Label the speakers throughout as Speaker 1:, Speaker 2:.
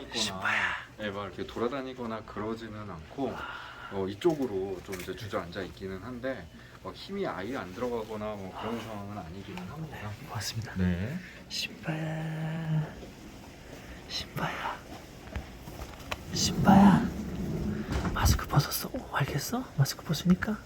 Speaker 1: 있거나 애가 이렇게 돌아다니거나 그러지는 않고 어, 이쪽으로 좀 이제 주저앉아 있기는 한데 막 힘이 아예 안 들어가거나 뭐 그런 상황은 아니기는 합니다.
Speaker 2: 고맙습니다.
Speaker 1: 네.
Speaker 2: 신바야, 신바야, 신바야. 마스크 벗었어? 오, 알겠어? 마스크 벗으니까?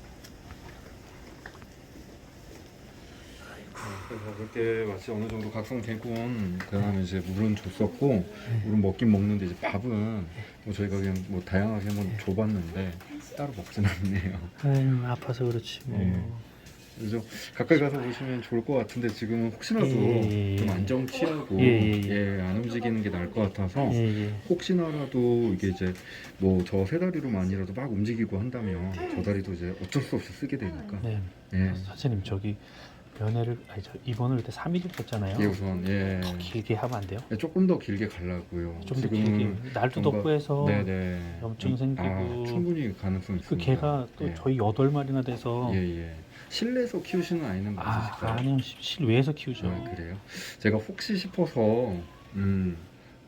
Speaker 1: 그렇게 마치 어느 정도 각성되곤 그다음에 이제 물은 줬었고 물은 먹긴 먹는데 이제 밥은 뭐 저희가 그냥 뭐 다양하게 한번 줘봤는데 따로 먹진 않네요.
Speaker 2: 아유, 아파서 그렇지 뭐.
Speaker 1: 예. 그래서 가까이 가서 보시면 좋을 것 같은데 지금은 혹시라도
Speaker 2: 예, 예,
Speaker 1: 좀
Speaker 2: 예.
Speaker 1: 안정 취하고
Speaker 2: 예, 예, 예.
Speaker 1: 예, 안 움직이는 게 나을 것 같아서
Speaker 2: 예, 예.
Speaker 1: 혹시나라도 이게 이제 뭐 저 세 다리로만이라도 막 움직이고 한다면 저 다리도 이제 어쩔 수 없이 쓰게 되니까
Speaker 2: 네.
Speaker 1: 예,
Speaker 2: 선생님 저기 면회를 아니 저 입원을 그때 3일 했잖아요.
Speaker 1: 예 우선 예
Speaker 2: 더 길게 하면 안 돼요?
Speaker 1: 예, 조금 더 길게 가려고요.
Speaker 2: 좀 더 길게. 날도
Speaker 1: 뭔가-
Speaker 2: 덥고 해서
Speaker 1: 네네
Speaker 2: 염증 생기고.
Speaker 1: 아, 충분히 가능성
Speaker 2: 그
Speaker 1: 있습니다.
Speaker 2: 개가 또
Speaker 1: 예.
Speaker 2: 저희 여덟 마리나 돼서
Speaker 1: 예, 예. 실내에서 키우시는 아이는
Speaker 2: 아,
Speaker 1: 맞으실까요?
Speaker 2: 아니요 시- 실외에서 키우죠.
Speaker 1: 아, 그래요? 제가 혹시 싶어서 음,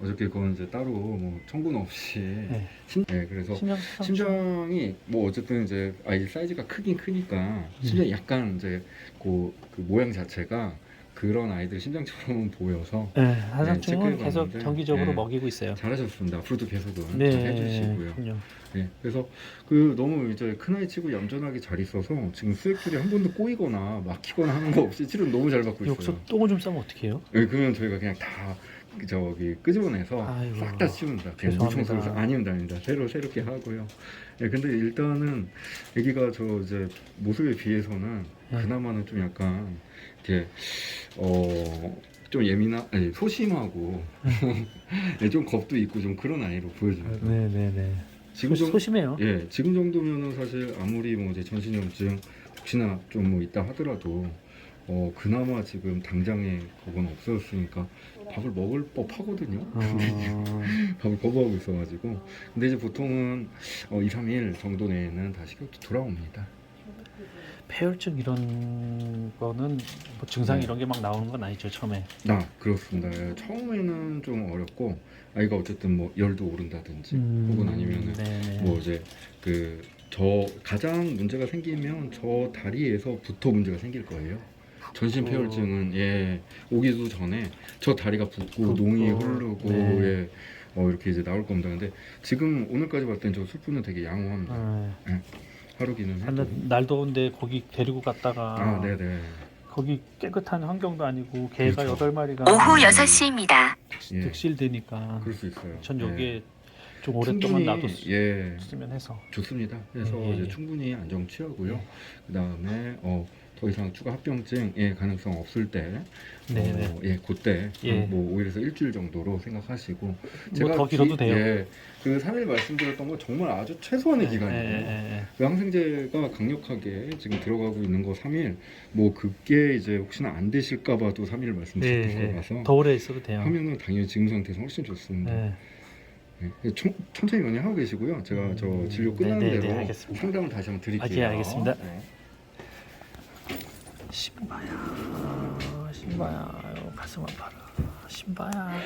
Speaker 1: 어저께 그건 이제 따로 뭐 청구는 없이
Speaker 2: 네.
Speaker 1: 심, 네, 그래서
Speaker 2: 심장 수상
Speaker 1: 심장이 뭐 어쨌든 이제 아이 사이즈가 크긴 크니까 심장이 약간 이제 그, 그 모양 자체가 그런 아이들 심장처럼 보여서
Speaker 2: 네, 한상충은
Speaker 1: 체크해
Speaker 2: 계속
Speaker 1: 봤는데,
Speaker 2: 정기적으로
Speaker 1: 네.
Speaker 2: 먹이고 있어요.
Speaker 1: 잘하셨습니다. 앞으로도 계속은
Speaker 2: 네,
Speaker 1: 잘 해주시고요.
Speaker 2: 그럼요.
Speaker 1: 네, 그래서 그 너무 이제 큰 아이 치고 얌전하게 잘 있어서 지금 수액줄이 한 번도 꼬이거나 막히거나 하는 거 없이 치료 너무 잘 받고 있어요.
Speaker 2: 여기서 똥을 좀 싸면 어떡해요?
Speaker 1: 네, 그건 저희가 그냥 다 저기 끄집어내서 싹다 치웁니다. 그냥
Speaker 2: 죄송합니다.
Speaker 1: 무청소를 아닙니다, 아닙니다. 새로 새롭게 하고요. 예, 근데 일단은 아기가 저 이제 모습에 비해서는
Speaker 2: 네.
Speaker 1: 그나마는 좀 약간 이렇게 어 좀 예민한, 아니 소심하고 예, 좀 겁도 있고 좀 그런 아이로 보여집니다.
Speaker 2: 네네네.
Speaker 1: 지금 좀
Speaker 2: 소심해요.
Speaker 1: 예, 지금 정도면은 사실 아무리 뭐 이제 전신염증 혹시나 좀 뭐 있다 하더라도 어 그나마 지금 당장에 그건 없어졌으니까 밥을 먹을 법 하거든요.
Speaker 2: 어,
Speaker 1: 밥을 거부하고 있어가지고 근데 이제 보통은 어 2, 3일 정도 내에는 다시 돌아옵니다.
Speaker 2: 폐혈증 이런 거는 뭐 증상
Speaker 1: 네.
Speaker 2: 이런 게 막 나오는 건 아니죠 처음에.
Speaker 1: 아 그렇습니다. 예, 처음에는 좀 어렵고 아이가 어쨌든 뭐 열도 오른다든지 혹은 아니면은
Speaker 2: 네네.
Speaker 1: 뭐 이제 그 저 가장 문제가 생기면 저 다리에서부터 문제가 생길 거예요. 전신. 폐혈증은 예 오기도 전에 저 다리가 붓고. 농이 흐르고
Speaker 2: 네.
Speaker 1: 예. 어 이렇게 이제 나올 겁니다. 근데 지금 오늘까지 봤을 땐저 술분은 되게 양호합니다.
Speaker 2: 네.
Speaker 1: 하루기는
Speaker 2: 아,
Speaker 1: 해도.
Speaker 2: 근데 날 더운데 거기 데리고 갔다가
Speaker 1: 아 네네.
Speaker 2: 거기 깨끗한 환경도 아니고 개가
Speaker 1: 그렇죠.
Speaker 2: 여덟 마리가
Speaker 3: 오후 6시입니다.
Speaker 1: 예.
Speaker 2: 득실되니까
Speaker 1: 그럴 수 있어요.
Speaker 2: 전
Speaker 1: 예.
Speaker 2: 여기에 좀 오랫동안 놔뒀
Speaker 1: 예
Speaker 2: 으면 해서
Speaker 1: 좋습니다. 그래서
Speaker 2: 예, 예,
Speaker 1: 이제
Speaker 2: 예.
Speaker 1: 충분히 안정 취하고요. 그 다음에 어, 더 이상 추가 합병증의 가능성 없을 때,
Speaker 2: 네네.
Speaker 1: 어, 예, 그때
Speaker 2: 예.
Speaker 1: 뭐 5일에서 일주일 정도로 생각하시고
Speaker 2: 뭐더 길어도 돼요.
Speaker 1: 예, 그 3일 말씀드렸던 건 정말 아주 최소한의 기간이에요.
Speaker 2: 예, 예, 예.
Speaker 1: 그 항생제가 강력하게 지금 들어가고 있는 거 3일, 뭐 그게 이제 혹시나 안 되실까 봐도 3일
Speaker 2: 예,
Speaker 1: 말씀드린
Speaker 2: 예.
Speaker 1: 거라서
Speaker 2: 더 오래 있어도 돼요.
Speaker 1: 하면은 당연히 지금 상태에서 훨씬 좋습니다.
Speaker 2: 예.
Speaker 1: 예, 천, 천천히 면회하고 계시고요. 제가 저
Speaker 2: 음,
Speaker 1: 진료 끝나는
Speaker 2: 네, 네, 네,
Speaker 1: 대로
Speaker 2: 알겠습니다.
Speaker 1: 상담을 다시 한번 드릴게요.
Speaker 2: 아, 예, 알겠습니다.
Speaker 1: 네.
Speaker 2: 신바야, 신바야, 가슴 아파라. 신바야,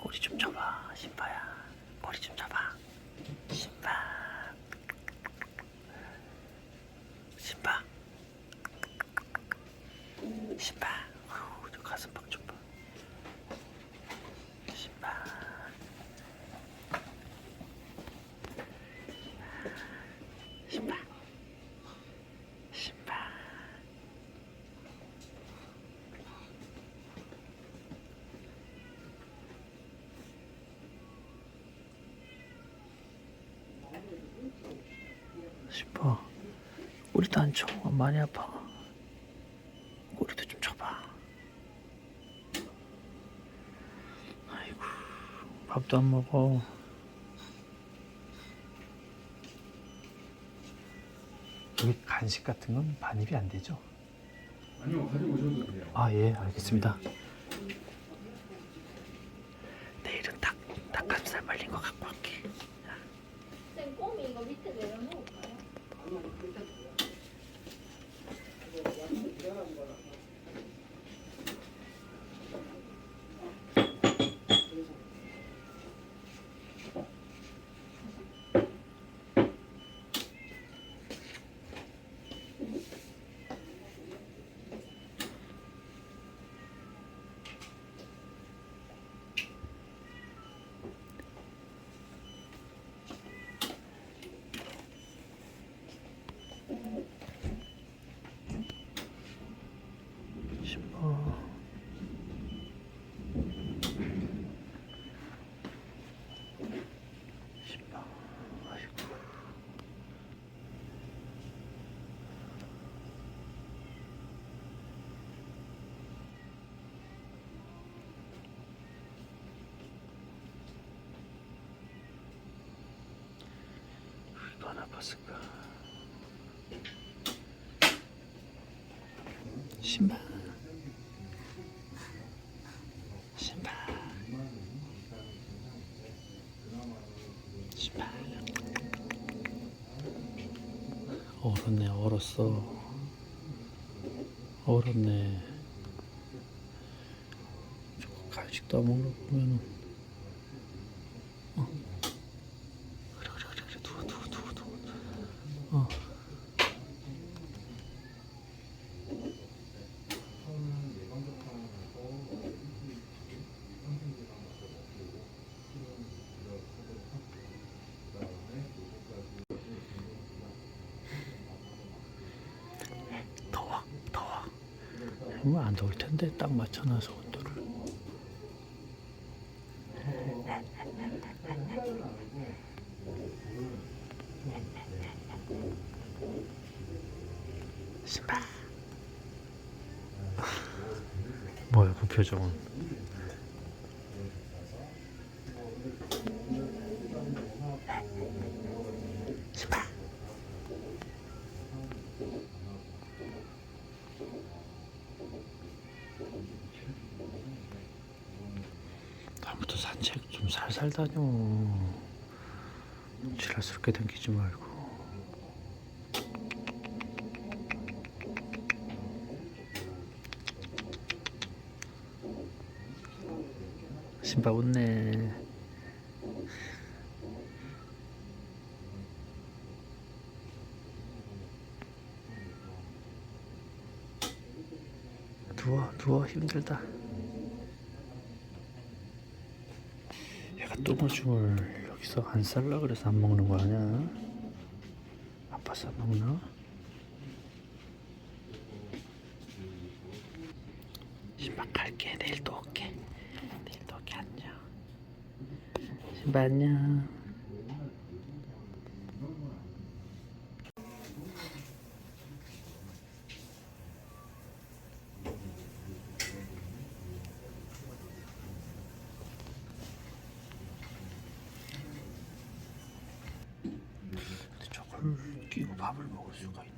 Speaker 2: 꼬리 좀 잡아. 신바야, 꼬리 좀 잡아. 신바, 신바, 신바. 아유, 저 가슴 팍좀 봐. 신바. 신바. 신바. 싶어. 꼬리도 안 쳐. 많이 아파. 꼬리도 좀 쳐봐. 아이고, 밥도 안 먹어. 여기 간식 같은 건 반입이 안 되죠?
Speaker 1: 아니요, 가지고 오셔도 돼요.
Speaker 2: 아, 예, 알겠습니다. 내일은 닭, 닭가슴살 말린 거 갖고 갈게.
Speaker 4: 쌤 껌이 이거 밑에 내려놓을까 만만히끝에보 여, 그거완전히일어 난.
Speaker 2: 얼마나 봤을까? 신발. 얼었네, 얼었어. 얼었네. 저거 간식도 안 먹는 거 보면은. 어. 그래, 그래, 그래, 그래. 누워, 누워, 누워, 누워. 어. 더워, 더워. 뭐안 더울 텐데 딱 맞춰놔서 온도를. 신발. 뭐야 그 표정은? 다음부터 산책 좀 살살 다녀. 지랄스럽게 당기지 말고. 신발 웃네. 누워, 누워 힘들다. 얘가 똥오줌을 여기서 안 살라 그래서 안 먹는 거 아니야? 아파서 안 먹나? 신발 갈게. 내일 또 올게. 내일 또 올게. 안녕. 신발 안녕 근데 저걸 끼고 밥을 먹을 수가 있나?